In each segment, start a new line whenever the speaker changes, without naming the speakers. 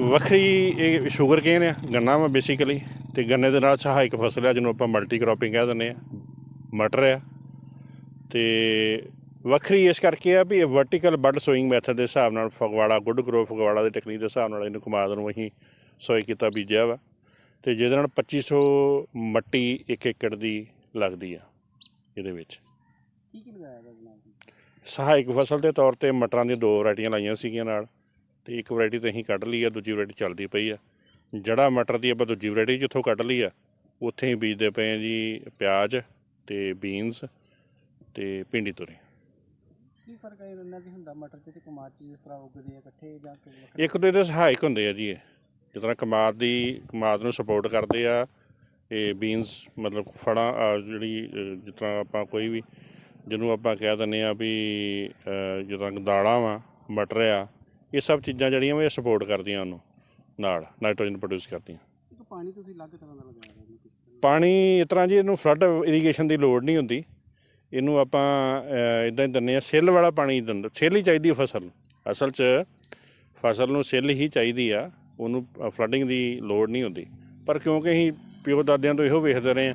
ਵੱਖਰੀ ਇਹ ਸ਼ੂਗਰ ਕੇਨ ਆ ਗੰਨਾ ਵਾ ਬੇਸਿਕਲੀ ਤੇ ਗੰਨੇ ਦੇ ਨਾਲ ਸਹਾਇਕ ਫਸਲ ਆ ਜਿਹਨੂੰ ਆਪਾਂ ਮਲਟੀ ਕ੍ਰੋਪਿੰਗ ਕਹਿ ਦਿੰਦੇ ਆ ਮਟਰ ਆ। ਤੇ ਵੱਖਰੀ ਇਸ ਕਰਕੇ ਆ ਵੀ ਇਹ ਵਰਟੀਕਲ ਬਡ ਸੋਇੰਗ ਮੈਥਡ ਦੇ ਹਿਸਾਬ ਨਾਲ ਫਗਵਾੜਾ ਗੁੱਡ ਗਰੋ ਫਗਵਾੜਾ ਦੇ ਟੈਕਨੀਕ ਦੇ ਹਿਸਾਬ ਨਾਲ ਇਹਨੂੰ ਕਮਾਦ ਨੂੰ ਅਸੀਂ ਸੋਈ ਕੀਤਾ ਬੀਜਿਆ ਵਾ। ਤੇ ਜਿਹਦੇ ਨਾਲ 2500 ਮੱਟੀ ਇੱਕ ਏਕੜ ਦੀ ਲੱਗਦੀ ਆ ਇਹਦੇ ਵਿੱਚ।
ਕੀ ਕੀ ਲਗਾਇਆ ਦਾ ਜਨਾਬ ਜੀ
ਸਹਾਇਕ ਫਸਲ ਦੇ ਤੌਰ ਤੇ ਮਟਰਾਂ ਦੀਆਂ ਦੋ ਵੈਰਾਈਟੀਆਂ ਲਾਈਆਂ ਸੀਗੀਆਂ ਨਾਲ। ਤੇ ਇੱਕ ਵੈਰਾਈਟੀ ਤੇ ਅਸੀਂ ਕੱਢ ਲਈ ਆ ਦੂਜੀ ਵੈਰਾਈਟੀ ਚੱਲਦੀ ਪਈ ਆ। ਜੜਾ ਮਟਰ ਦੀ ਆਪਾਂ ਦੂਜੀ ਵੈਰਾਈਟੀ ਜਿੱਥੋਂ ਕੱਢ ਲਈ ਆ ਉੱਥੇ ਹੀ ਬੀਜਦੇ ਪਏ ਆ ਜੀ ਪਿਆਜ਼ ਤੇ ਬੀਨਸ ਤੇ ਭਿੰਡੀ ਤੋਰੀ।
ਕੀ ਫ਼ਰਕ ਹੈ ਇਹਨਾਂ ਦੀ ਹੁੰਦਾ ਮਟਰ ਚ ਤੇ ਕਮਾਦ ਚ ਜਿਸ ਤਰ੍ਹਾਂ ਉੱਗਦੇ ਆ ਇਕੱਠੇ ਜਾਂ ਕਿ ਵੱਖਰੇ?
ਇੱਕ ਦੂਜੇ ਦੇ ਸਹਾਇਕ ਹੁੰਦੇ ਆ ਜੀ ਇਹ। ਜਿਸ ਤਰ੍ਹਾਂ ਕਮਾਦ ਦੀ ਕਮਾਦ ਨੂੰ ਸਪੋਰਟ ਕਰਦੇ ਆ ਇਹ ਬੀਨਸ ਮਤਲਬ ਫੜਾਂ ਅਹ ਜਿਹੜੀ ਅਹ ਜਿਸ ਤਰ੍ਹਾਂ ਆਪਾਂ ਕੋਈ ਵੀ ਜਿਹਨੂੰ ਆਪਾਂ ਕਹਿ ਦਿੰਦੇ ਆ ਵੀ ਅਹ ਜਿਸ ਤਰ੍ਹਾਂ ਦਾਲਾਂ ਵਾ ਮਟਰ ਆ ਇਹ ਸਭ ਚੀਜ਼ਾਂ ਜਿਹੜੀਆਂ ਵਾ ਇਹ ਸਪੋਰਟ ਕਰਦੀਆਂ ਉਹਨੂੰ ਨਾਲ ਨਾਈਟ੍ਰੋਜਨ ਪ੍ਰੋਡਿਊਸ ਕਰਦੀਆਂ।
ਇੱਕ ਪਾਣੀ ਤੁਸੀਂ ਅਲੱਗ ਤਰ੍ਹਾਂ ਦਾ ਲਗਾਇਆ ਹੋਇਆ ਕਿਸ ਤਰ੍ਹਾਂ?
ਪਾਣੀ ਇਸ ਤਰ੍ਹਾਂ ਜੀ ਇਹਨੂੰ ਫਲੱਡ ਇਰੀਗੇਸ਼ਨ ਦੀ ਲੋੜ ਨਹੀਂ ਹੁੰਦੀ। ਇਹਨੂੰ ਆਪਾਂ ਇਦਾਂ ਹੀ ਦਿੰਦੇ ਆ ਸਿੱਲ ਵਾਲਾ ਪਾਣੀ ਦਿੰਦੇ ਸਿੱਲ ਹੀ ਚਾਹੀਦੀ ਫਸਲ ਨੂੰ। ਅਸਲ 'ਚ ਫਸਲ ਨੂੰ ਸਿੱਲ ਹੀ ਚਾਹੀਦੀ ਆ ਉਹਨੂੰ ਫਲੱਡਿੰਗ ਦੀ ਲੋੜ ਨਹੀਂ ਹੁੰਦੀ। ਪਰ ਕਿਉਂਕਿ ਅਸੀਂ ਪਿਓ ਦਾਦਿਆਂ ਤੋਂ ਇਹੋ ਵੇਖਦੇ ਰਹੇ ਆ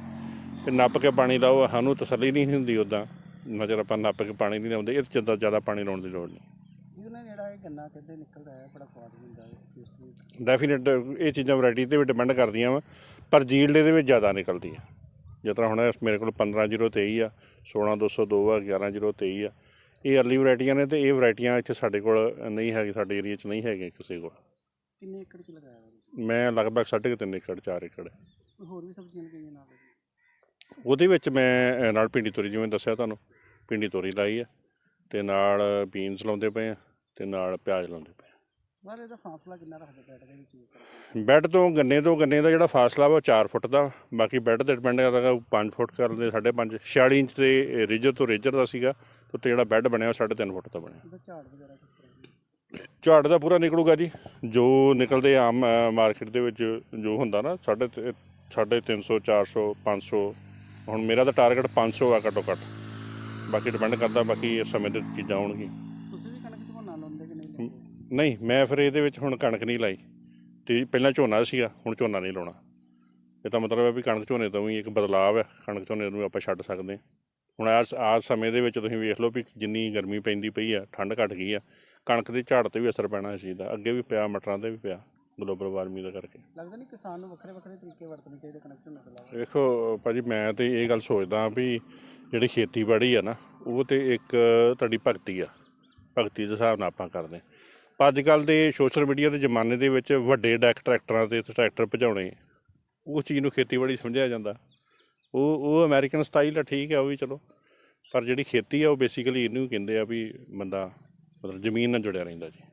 ਕਿ ਨੱਪ ਕੇ ਪਾਣੀ ਲਾਓ ਸਾਨੂੰ ਤਸੱਲੀ ਨਹੀਂ ਹੁੰਦੀ ਉਦਾਂ ਨਜ਼ਰ ਆਪਾਂ ਨੱਪ ਕੇ ਪਾਣੀ ਨਹੀਂ ਲਾਉਂਦੇ ਇਹ 'ਚ ਜ਼ਿਆਦਾ ਜ਼ਿਆਦਾ ਪਾਣੀ ਲਾਉਣ ਦੀ ਲੋੜ ਨਹੀਂ।
ਇਹ ਗੰਨਾ ਕਹਿੰਦੇ ਨਿਕਲਦਾ ਹੈ ਬੜਾ ਸਵਾਦ ਹੁੰਦਾ ਹੈ ਟੇਸਟੀ
ਡੈਫੀਨਿਟ ਇਹ ਚੀਜ਼ਾਂ ਵੈਰਾਈਟੀ ਤੇ ਵੀ ਡਿਪੈਂਡ ਕਰਦੀਆਂ ਵਾ ਪਰ ਜੀਲਡ ਇਹਦੇ ਵਿੱਚ ਜ਼ਿਆਦਾ ਨਿਕਲਦੀ ਆ ਜਿਸ ਤਰ੍ਹਾਂ ਹੁਣ ਇਸ ਮੇਰੇ ਕੋਲ 15023 ਆ 16202 ਆ 11023 ਆ। ਇਹ ਅਰਲੀ ਵੈਰਾਈਟੀਆਂ ਨੇ ਤੇ ਇਹ ਵੈਰਾਈਟੀਆਂ ਇੱਥੇ ਸਾਡੇ ਕੋਲ ਨਹੀਂ ਹੈਗੀ ਸਾਡੇ ਏਰੀਆ 'ਚ ਨਹੀਂ ਹੈਗੇ ਕਿਸੇ ਕੋਲ।
ਕਿੰਨੇ ਏਕੜ ਚ ਲਗਾਇਆ ਹੋਇਆ ਤੁਸੀਂ?
ਮੈਂ ਲਗਭਗ 3.5 ਏਕੜ 4 ਏਕੜ।
ਕੋਈ ਹੋਰ ਵੀ ਸਬਜ਼ੀਆਂ ਲਗਾਈਆਂ ਨਾਲ
ਉਹਦੇ ਵਿੱਚ ਮੈਂ ਨਾਲ ਭਿੰਡੀ ਤੋਰੀ ਜਿਵੇਂ ਦੱਸਿਆ ਤੁਹਾਨੂੰ ਭਿੰਡੀ ਤੋਰੀ ਲਾਈ ਆ ਤੇ ਨਾਲ ਬੀਨਸ ਲਾਉਂਦੇ ਪਏ ਆ। ਤੇ ਨਾਲ ਪਿਆਜ਼ ਲਾਉਂਦੇ ਪਏ ਆ।
ਸਰ ਇਹਦਾ ਫਾਸਲਾ ਕਿੰਨਾ ਰੱਖਦੇ ਬੈਠ ਦੇ ਵਿੱਚ ਇਸ ਤਰ੍ਹਾਂ
ਬੈੱਡ ਤੋਂ ਗੰਨੇ ਤੋਂ ਗੰਨੇ ਦਾ ਜਿਹੜਾ ਫਾਸਲਾ ਵਾ ਉਹ 4 ਫੁੱਟ ਦਾ ਬਾਕੀ ਬੈੱਡ ਤੇ ਡਿਪੈਂਡ ਕਰਦਾ 5 ਫੁੱਟ ਕਰਦੇ 5.5 46 ਇੰਚ ਤੇ ਰੇਜਰ ਤੋਂ ਰੇਜਰ ਦਾ ਸੀਗਾ ਤੇ ਜਿਹੜਾ ਬੈੱਡ ਬਣਿਆ ਉਹ 3.5 ਫੁੱਟ ਦਾ ਬਣਿਆ।
ਝਾੜ ਵਗੈਰਾ ਕਿਸ ਤਰ੍ਹਾਂ ਦੀ?
ਝਾੜ ਦਾ ਪੂਰਾ ਨਿਕਲੂਗਾ ਜੀ ਜੋ ਨਿਕਲਦੇ ਆਮ ਮਾਰਕੀਟ ਦੇ ਵਿੱਚ ਜੋ ਹੁੰਦਾ ਨਾ ਸਾਢੇ ਤੇ- ਸਾਢੇ 300 400 500 ਹੁਣ ਮੇਰਾ ਤਾਂ ਟਾਰਗੇਟ 500 ਆ ਘੱਟੋ ਘੱਟ ਬਾਕੀ ਡਿਪੈਂਡ ਕਰਦਾ ਬਾਕੀ ਇਸ ਸਮੇਂ ਤੇ ਚੀਜ਼ਾਂ ਆਉਣਗੀਆਂ
ਤੁਸੀਂ ਵੀ ਕਣਕ ਝੋਨਾ ਲਾਉਂਦੇ ਕਿ ਨਹੀਂ ਲਾਉਂਦੇ
ਨਹੀਂ ਮੈਂ ਫਿਰ ਇਹਦੇ ਵਿੱਚ ਹੁਣ ਕਣਕ ਨਹੀਂ ਲਾਈ। ਤੇ ਪਹਿਲਾਂ ਝੋਨਾ ਸੀਗਾ ਹੁਣ ਝੋਨਾ ਨਹੀਂ ਲਾਉਣਾ। ਇਹ ਤਾਂ ਮਤਲਬ ਹੈ ਵੀ ਕਣਕ ਝੋਨੇ ਤੋਂ ਵੀ ਇੱਕ ਬਦਲਾਅ ਹੈ ਕਣਕ ਝੋਨੇ ਨੂੰ ਆਪਾਂ ਛੱਡ ਸਕਦੇ ਹਾਂ। ਹੁਣ ਆਸ ਆਜ ਸਮੇਂ ਦੇ ਵਿੱਚ ਤੁਸੀਂ ਵੇਖ ਲਓ ਵੀ ਜਿੰਨੀ ਗਰਮੀ ਪੈਂਦੀ ਪਈ ਆ ਠੰਡ ਘਟ ਗਈ ਆ ਕਣਕ ਦੇ ਝਾੜ ਤੇ ਵੀ ਅਸਰ ਪੈਣਾ ਇਸ ਚੀਜ਼ ਦਾ ਅੱਗੇ ਵੀ ਪਿਆ ਮਟਰਾਂ ਤੇ ਵੀ ਪਿਆ ਗਲੋਬਲ ਵਾਰਮਿੰਗ ਦਾ ਕਰਕੇ।
ਲੱਗਦਾ ਨਹੀਂ ਕਿਸਾਨ ਨੂੰ ਵੱਖਰੇ ਵੱਖਰੇ ਤਰੀਕੇ ਵਰਤਣੇ ਚਾਹੀਦੇ ਕਣਕ ਝੋਨੇ ਤੋਂ ਇਲਾਵਾ?
ਵੇਖੋ ਭਾਜੀ ਮੈਂ ਤੇ ਇਹ ਗੱਲ ਸੋਚਦਾ ਵੀ ਜਿਹੜੀ ਖੇਤੀਬਾੜੀ ਆ ਨਾ ਉਹ ਤੇ ਇੱਕ ਤੁਹਾਡੀ ਭਗਤੀ ਆ। ਭਗਤੀ ਦੇ ਹਿਸਾਬ ਨਾਲ ਆਪਾਂ ਕਰਦੇ ਪਰ ਅੱਜ ਕੱਲ ਦੇ ਸੋਸ਼ਲ ਮੀਡੀਆ ਦੇ ਜ਼ਮਾਨੇ ਦੇ ਵਿੱਚ ਵੱਡੇ ਡੈਕ ਟਰੈਕਟਰਾਂ ਤੇ ਟਰੈਕਟਰ ਭਜਾਉਣੇ, ਉਹ ਚੀਜ਼ ਨੂੰ ਖੇਤੀਬਾੜੀ ਸਮਝਿਆ ਜਾਂਦਾ। ਉਹ ਉਹ ਅਮਰੀਕਨ ਸਟਾਈਲ ਆ, ਠੀਕ ਆ, ਉਹ ਵੀ ਚਲੋ। ਪਰ ਜਿਹੜੀ ਖੇਤੀ ਆ, ਉਹ ਬੇਸਿਕਲੀ ਇਹਨੂੰ ਕਹਿੰਦੇ ਆ ਵੀ ਬੰਦਾ ਮਤਲਬ ਜ਼ਮੀਨ ਨਾਲ ਜੁੜਿਆ ਰਹਿੰਦਾ ਜੀ।